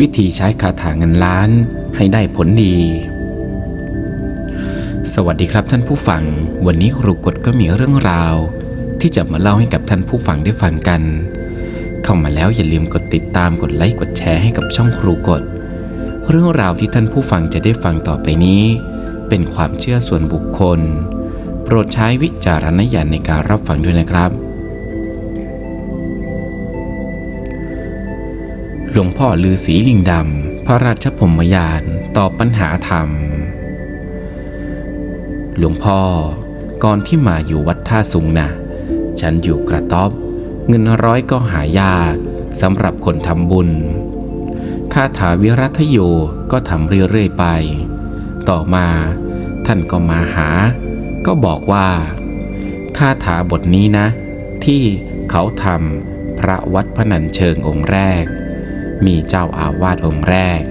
วิธีใช้คาถาเงินล้านให้ได้ผลดี สวัสดีครับท่านผู้ฟัง วันนี้ครูกฎก็มีเรื่องราว ที่จะมาเล่าให้กับท่านผู้ฟังได้ฟังกัน เข้ามาแล้วอย่าลืมกดติดตามกดไลค์กดแชร์ให้กับช่องครูกฎเรื่องราวที่ท่านผู้ฟังจะได้ฟังต่อไปนี้ เป็นความเชื่อส่วนบุคคล โปรดใช้วิจารณญาณในการรับฟังด้วยนะครับ หลวงพ่อลือศรีลิงดำ พระราชพมยานตอบปัญหาธรรม หลวงพ่อก่อนที่มาอยู่วัดท่าสุงนะ ฉันอยู่กระต๊อบ เงินร้อยก็หายากสำหรับคนทำบุญคาถาวิรัตโยก็ทำเรื่อยๆไป ต่อมาท่านก็มาหา ก็บอกว่าคาถาบทนี้นะ ที่เขาทำพระวัดพนัญเชิงองค์แรก มีเจ้าอาวาสองค์แรก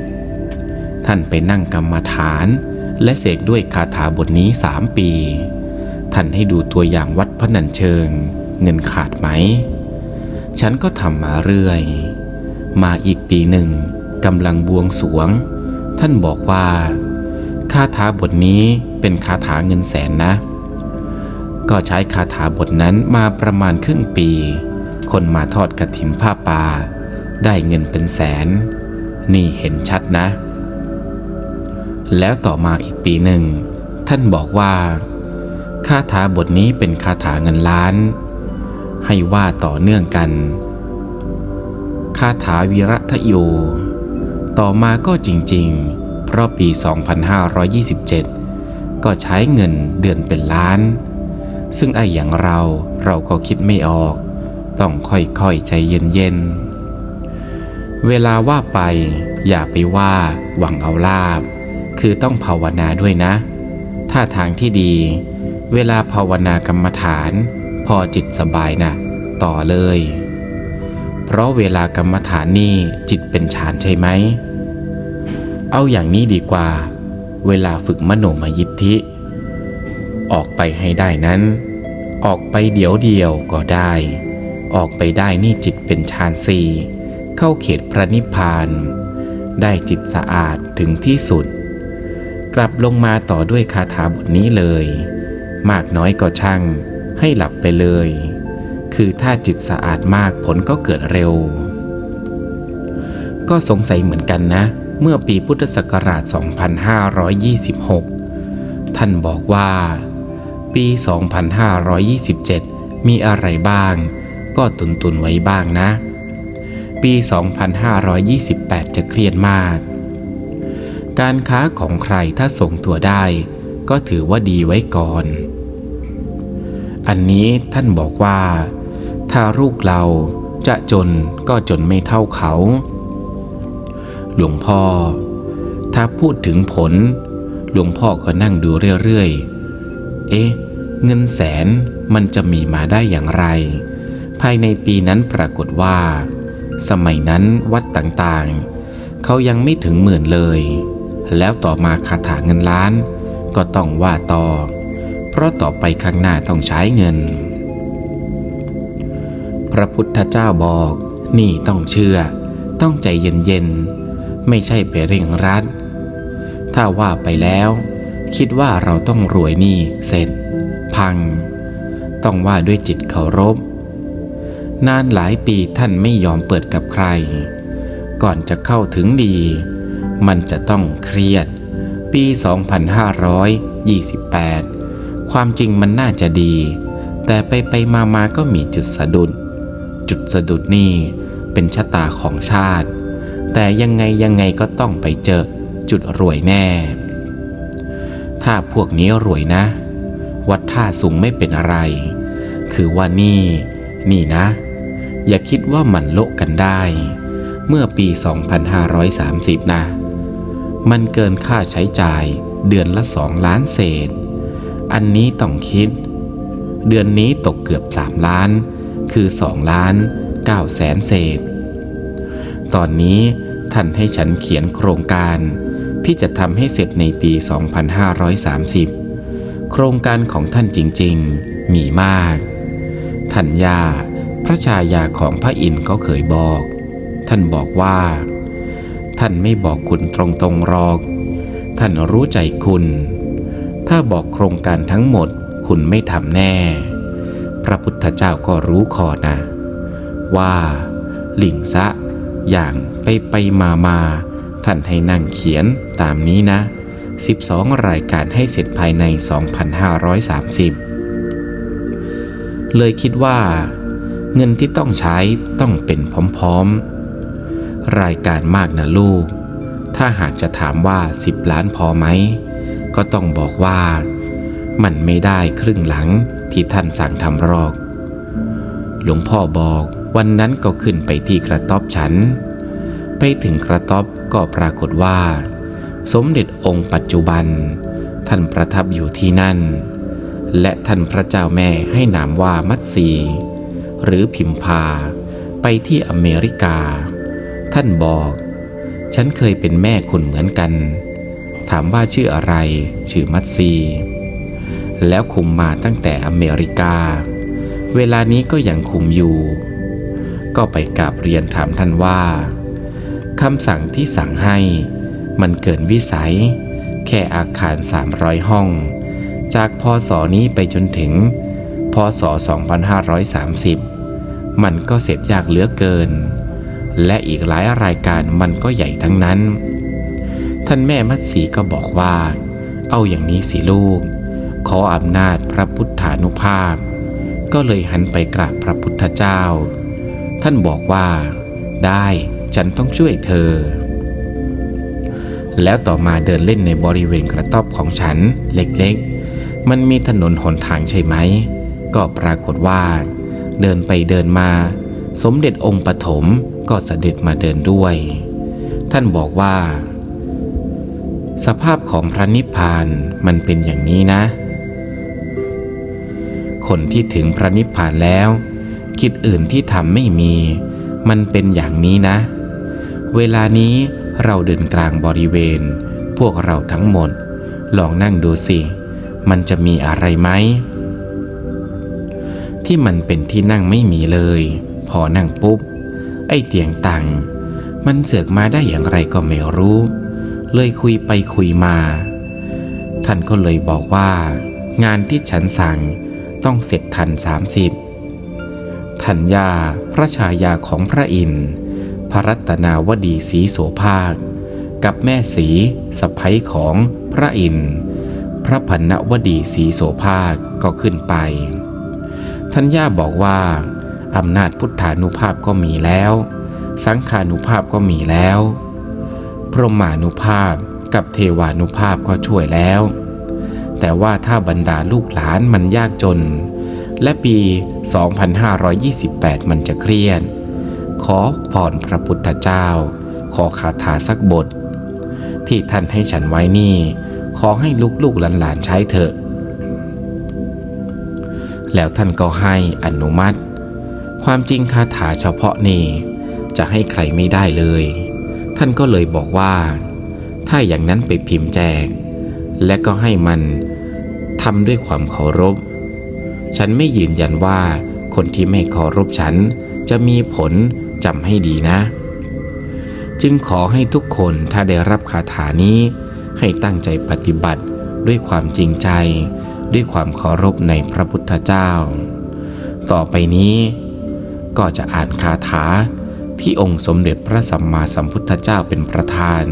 ท่านไปนั่งกรรมฐาน และเสกด้วยคาถาบทนี้สามปี ท่านให้ดูตัวอย่างวัดพนัญเชิง เงินขาดไหม ฉันก็ทำมาเรื่อย มาอีกปีหนึ่งกำลังบวงสวง ท่านบอกว่า คาถาบทนี้เป็นคาถาเงินแสนนะ ก็ใช้คาถาบทนั้นมาประมาณครึ่งปี คนมาทอดกระถิ่นผ้าป่า ได้เงินเป็นแสน นี่เห็นชัดนะ แล้วต่อมาอีกปีหนึ่ง ท่านบอกว่าคาถาบทนี้เป็นคาถาเงินล้าน ให้ว่าต่อเนื่องกันคาถาวีรัตโย ต่อมาก็จริงๆ เพราะปี 2527 ก็ใช้เงินเดือนเป็นล้าน ซึ่งไอ้อย่างเราเราก็คิดไม่ออก ต้องค่อยๆ ใจเย็นๆ เวลาว่าไป อย่าไปว่าหวังเอาลาบ คือต้องภาวนาด้วยนะ ถ้าทางที่ดี เวลาภาวนากรรมฐาน พอจิตสบายนะต่อเลย เพราะเวลากรรมฐานนี่จิตเป็นฌานใช่ไหม เอาอย่างนี้ดีกว่า เวลาฝึกมโนมยิทธิ ออกไปให้ได้นั้น ออกไปเดี๋ยวเดียวก็ได้ ออกไปได้นี่จิตเป็นฌานสี่ เข้าเขตพระนิพพาน ได้จิตสะอาดถึงที่สุด กลับลงมาต่อด้วยคาถาบทนี้เลย มากน้อยก็ช่าง ให้หลับไปเลย คือถ้าจิตสะอาดมากผลก็เกิดเร็ว ก็สงสัยเหมือนกันนะ เมื่อปีพุทธศักราช 2526 ท่านบอกว่า ปี 2527 มีอะไรบ้าง ก็ตุนตุนๆไว้บ้างนะ ปี 2528 จะเครียดมาก การค้าของใครถ้าส่งตัวได้ ก็ถือว่าดีไว้ก่อน อันนี้ท่านบอกว่า ถ้าลูกเราจะจนก็จนไม่เท่าเขา หลวงพ่อ ถ้าพูดถึงผล หลวงพ่อก็นั่งดูเรื่อยๆ เอ๊ะ เงินแสนมันจะมีมาได้อย่างไร ภายในปีนั้นปรากฏว่า สมัยนั้นวัดต่างๆ เขายังไม่ถึงหมื่นเลย แล้วต่อมาคาถาเงินล้าน ก็ต้องว่าต่อ เพราะต่อไปข้างหน้าต้องใช้เงิน พระพุทธเจ้าบอก นี่ต้องเชื่อ ต้องใจเย็นๆ ไม่ใช่ไปเร่งรัด ถ้าว่าไปแล้ว คิดว่าเราต้องรวยนี่เสร็จ พัง ต้องว่าด้วยจิตเคารพ นานหลายปีท่านไม่ยอมเปิดกับใคร ก่อนจะเข้าถึงดี มันจะต้องเครียด ปี 2528 ความจริงมันน่าจะดี แต่ไปไปมามาก็มีจุดสะดุด จุดสะดุดนี่เป็นชะตาของชาติ แต่ยังไงยังไงก็ต้องไปเจอจุดรวยแน่ ถ้าพวกนี้รวยนะ วัดท่าสูงไม่เป็นอะไร คือว่านี่ นี่นะ อย่าคิดว่ามันโละกันได้ เมื่อปี 2530 นะ มันเกินค่าใช้จ่ายเดือนละสองล้านเศษ อันนี้ต้องคิด เดือนนี้ตกเกือบ 3 ล้าน คือ 2 ล้าน9แสนเศษ ตอนนี้ท่านให้ฉันเขียนโครงการที่จะทำให้เสร็จในปี 2530 โครงการของท่านจริงๆ มีมากท่านยา พระชายาของพระอินทร์ก็เคยบอก ท่านบอกว่า ท่านไม่บอกคุณตรงๆหรอก ท่านรู้ใจคุณ ถ้าบอกโครงการทั้งหมดคุณไม่ทำแน่ พระพุทธเจ้าก็รู้ขอนะ ว่าหลิงซะ อย่างไปไปมามาท่านให้นั่งเขียนตามนี้นะ 12 รายการให้เสร็จภายใน 2530 เลยคิดว่า เงินที่ต้องใช้ต้องเป็นพร้อมๆ รายการมากนะลูก ถ้าหากจะถามว่า 10 ล้านพอไหม ก็ต้องบอกว่า มันไม่ได้ครึ่งหลังที่ท่านสั่งทำรอก หลวงพ่อบอกวันนั้นก็ขึ้นไปที่กระต๊อบฉัน ไปถึงกระต๊อบก็ปรากฏว่า สมเด็จองค์ปัจจุบัน ท่านประทับอยู่ที่นั่น และท่านพระเจ้าแม่ให้นามว่ามัตสี หรือพิมพา ไปที่อเมริกา ท่านบอก ฉันเคยเป็นแม่คุณเหมือนกัน ถามว่าชื่ออะไร ชื่อมัตซี แล้วคุมมาตั้งแต่อเมริกา เวลานี้ก็ยังคุมอยู่ ก็ไปกราบเรียนถามท่านว่าคำสั่งที่สั่งให้มันเกินวิสัย แค่อาคาร 300 ห้อง จากพศนี้ไปจนถึงพศ 2530 มันก็เสร็จยากเหลือเกิน และอีกหลายรายการมันก็ใหญ่ทั้งนั้น ท่านแม่มัตสีก็บอกว่า เอาอย่างนี้สิลูก ขออำนาจพระพุทธานุภาพ ก็เลยหันไปกราบพระพุทธเจ้า ท่านบอกว่า ได้ฉันต้องช่วยเธอ แล้วต่อมาเดินเล่นในบริเวณกระต๊อบของฉันเล็กๆ มันมีถนนหนทางใช่ไหม ก็ปรากฏว่า เดินไปเดินมา สมเด็จองค์ปฐมก็เสด็จมาเดินด้วย ท่านบอกว่า สภาพของพระนิพพานมันเป็นอย่างนี้นะ คนที่ถึงพระนิพพานแล้วกิจอื่นที่ทำไม่มี มันเป็นอย่างนี้นะ เวลานี้เราเดินกลางบริเวณ พวกเราทั้งหมด ลองนั่งดูสิ มันจะมีอะไรไหม ที่มันเป็นที่นั่งไม่มีเลย พอนั่งปุ๊บ ไอ้เตียงตังมันเสือกมาได้อย่างไรก็ไม่รู้ เลยคุยไปคุยมา ท่านก็เลยบอกว่า งานที่ฉันสั่งต้องเสร็จทันสามสิบทัญญาพระชายาของพระอินทร์พระรัตนาวดีสีโสภาค กับแม่สีสะพ้ยของพระอินทร์พระพันนวดีสีโสภาคก็ขึ้นไป ทัญญาบอกว่าอำนาจพุทธานุภาพก็มีแล้ว สังขานุภาพก็มีแล้ว พรหมานุภาพกับเทวานุภาพก็ช่วยแล้ว แต่ว่าถ้าบรรดาลูกหลานมันยากจน และปี 2528 มันจะเครียด ขอพรพระพุทธเจ้า ขอคาถาสักบท ที่ท่านให้ฉันไว้นี่ ขอให้ลูกๆหลานๆใช้เถอะ แล้วท่านก็ให้อนุมัติ ความจริงคาถาเฉพาะนี่จะให้ใครไม่ได้เลย ท่านก็เลยบอกว่า ถ้าอย่างนั้นไปพิมพ์แจก และก็ให้มันทำด้วยความเคารพ ฉันไม่ยืนยันว่าคนที่ไม่เคารพฉันจะมีผลจำให้ดีนะ จึงขอให้ทุกคนถ้าได้รับคาถานี้ ให้ตั้งใจปฏิบัติด้วยความจริงใจ ด้วยความเคารพในพระพุทธเจ้า ต่อไปนี้ ก็จะอ่านคาถาที่องค์สมเด็จพระสัมมาสัมพุทธเจ้าเป็นประธาน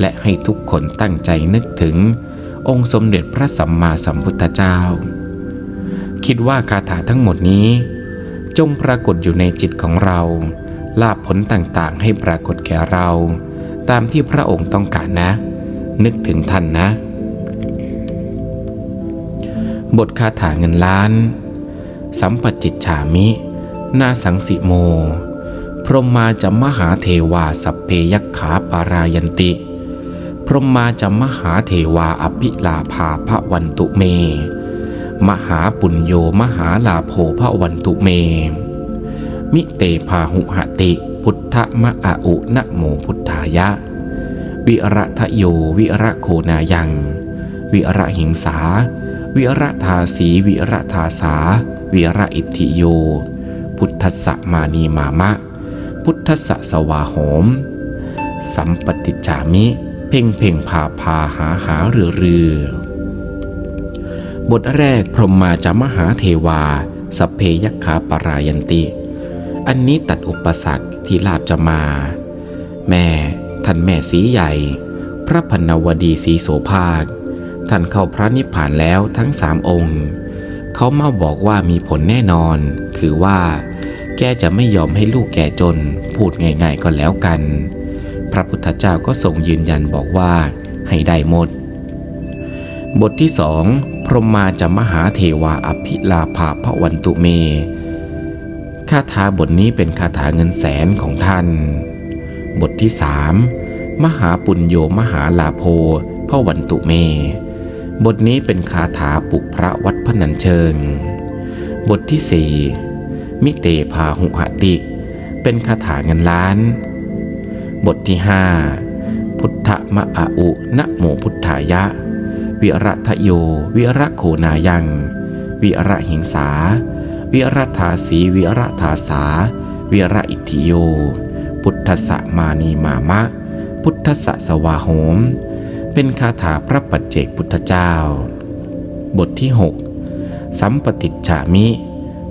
และให้ทุกคนตั้งใจนึกถึงองค์สมเด็จพระสัมมาสัมพุทธเจ้า คิดว่าคาถาทั้งหมดนี้ จงปรากฏอยู่ในจิตของเรา ลาบผลต่างๆให้ปรากฏแก่เรา ตามที่พระองค์ต้องการนะ นึกถึงท่านนะ บทคาถาเงินล้าน สัมปจิตฉามิ นาสังสิโม พรหมาจะมหาเทวาสัพเพยักขาปารายันติ พรหมาจะมหาเทวาอภิลาภาพระวันตุเม มหาปุญโยมหาลาโภพระวันตุเม มิเตพาหุหติ พุทธมะอาอุนะโมพุทธายะ วิระทะโยวิระโคนายัง วิระหิงสา วิระทาสีวิระทาสา วิระอิทธิโย พุทธสะมานีมามะ พุทธสะสวาโหม สัมปติจามิ เพ่งเพ่งพาพาหาหาเรือเรือบทแรกพรหมมาจามหาเทวาสเพยัคขาปรายันติ อันนี้ตัดอุปสรรคที่ลาบจะมา แม่ ท่านแม่สีใหญ่ พระพนวดีสีโสภาค ท่านเข้าพระนิพพานแล้วทั้งสามองค์ เขามาบอกว่ามีผลแน่นอน คือว่า แกจะไม่ยอมให้ลูกแก่จน พูดง่ายๆก็แล้วกัน พระพุทธเจ้าก็ทรงยืนยันบอกว่า ให้ได้หมด บทที่สองพรหมาจะมหาเทวาอภิลาภาพวันตุเมคาถาบทนี้เป็นคาถาเงินแสนของท่าน บทที่สามมหาปุญโยมหาลาโภพระวันตุเม บทนี้เป็นคาถาปลุกพระวัดพนัญเชิง บทที่สี่มิเตพาหุหติ เป็นคาถาเงินล้าน บทที่ห้าพุทธมะอาอุนะโมพุทธายะ วิรัตโย วิระโคนายัง วิระหิงสา วิรัธาสีวิระธาสา วิระอิทธิโย พุทธสะมานีมามะ พุทธสะสวาโหม เป็นคาถาพระปัจเจกพุทธเจ้า บทที่ 6 สัมปติจฉามิ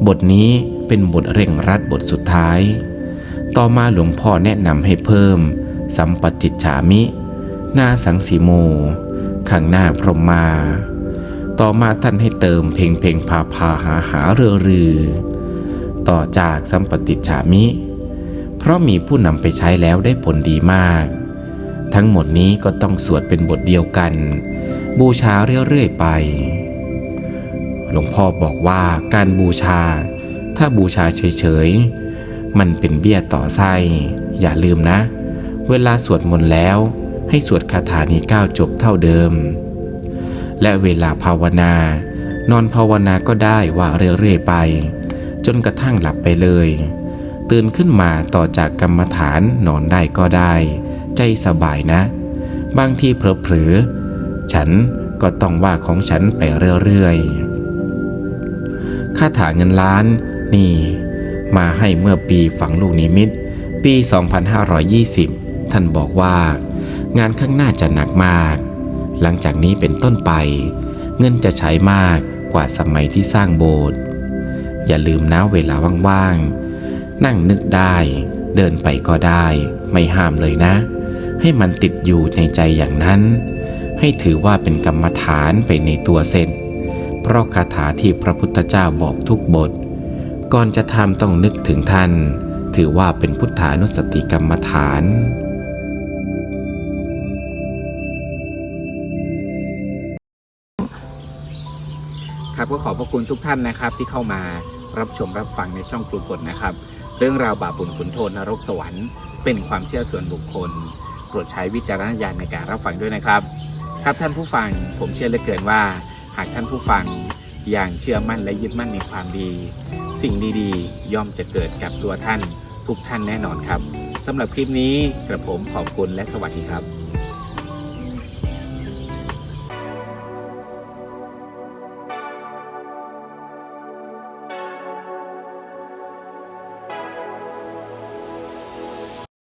บทนี้เป็นบทเร่งรัดบทสุดท้าย ต่อมาหลวงพ่อแนะนำให้เพิ่ม สัมปติจฉามิ หน้าสังสีโม ข้างหน้าพรหมมา ต่อมาท่านให้เติมเพลงเพลงพาพาหาหาเรือรือ ต่อจากสัมปติจฉามิ เพราะมีผู้นำไปใช้แล้วได้ผลดีมาก ทั้งหมดนี้ก็ต้องสวดเป็นบทเดียวกัน บูชาเรื่อยๆไป หลวงพ่อบอกว่าการบูชา ถ้าบูชาเฉยๆ มันเป็นเบี้ยต่อไส้ อย่าลืมนะ เวลาสวดมนต์แล้ว ให้สวดคาถานี้ก้าจบเท่าเดิม และเวลาภาวนานอนภาวนาก็ได้ว่าเรื่อยๆไป จนกระทั่งหลับไปเลย ตื่นขึ้นมาต่อจากกรรมฐานนอนได้ก็ได้ ใจสบายนะ บางทีเผลอๆฉันก็ต้องว่าของฉันไปเรื่อยๆ ค่าถาเงินล้านนี่ มาให้เมื่อปีฝังลูกนิมิต ปี 2520 ท่านบอกว่า งานข้างหน้าจะหนักมาก หลังจากนี้เป็นต้นไป เงินจะใช้มากกว่าสมัยที่สร้างโบสถ์อย่าลืมนะเวลาว่างๆ นั่งนึกได้ เดินไปก็ได้ ไม่ห้ามเลยนะ ให้มันติดอยู่ในใจอย่างนั้น ให้ถือว่าเป็นกรรมฐานไปในตัวเสร็จเพราะคาถาที่พระพุทธเจ้าบอกทุกบท ก่อนจะทำต้องนึกถึงท่าน ถือว่าเป็นพุทธานุสติกรรมฐานครับก็ขอบพระคุณทุกท่านนะครับที่เข้ามารับชมรับฟังในช่องครูกฎนะครับ เรื่องราวบาปบุญขุนโทษนรกสวรรค์ เป็นความเชื่อส่วนบุคคล โปรดใช้วิจารณญาณในการรับฟังด้วยนะครับ ครับท่านผู้ฟังผมเชื่อเหลือเกินว่า หากท่านผู้ฟังอย่างเชื่อมั่นและยึดมั่นในความดี สิ่งดีๆ ย่อมจะเกิดกับตัวท่านทุกท่านแน่นอนครับสำหรับคลิปนี้กระผมขอบคุณและสวัสดีครับ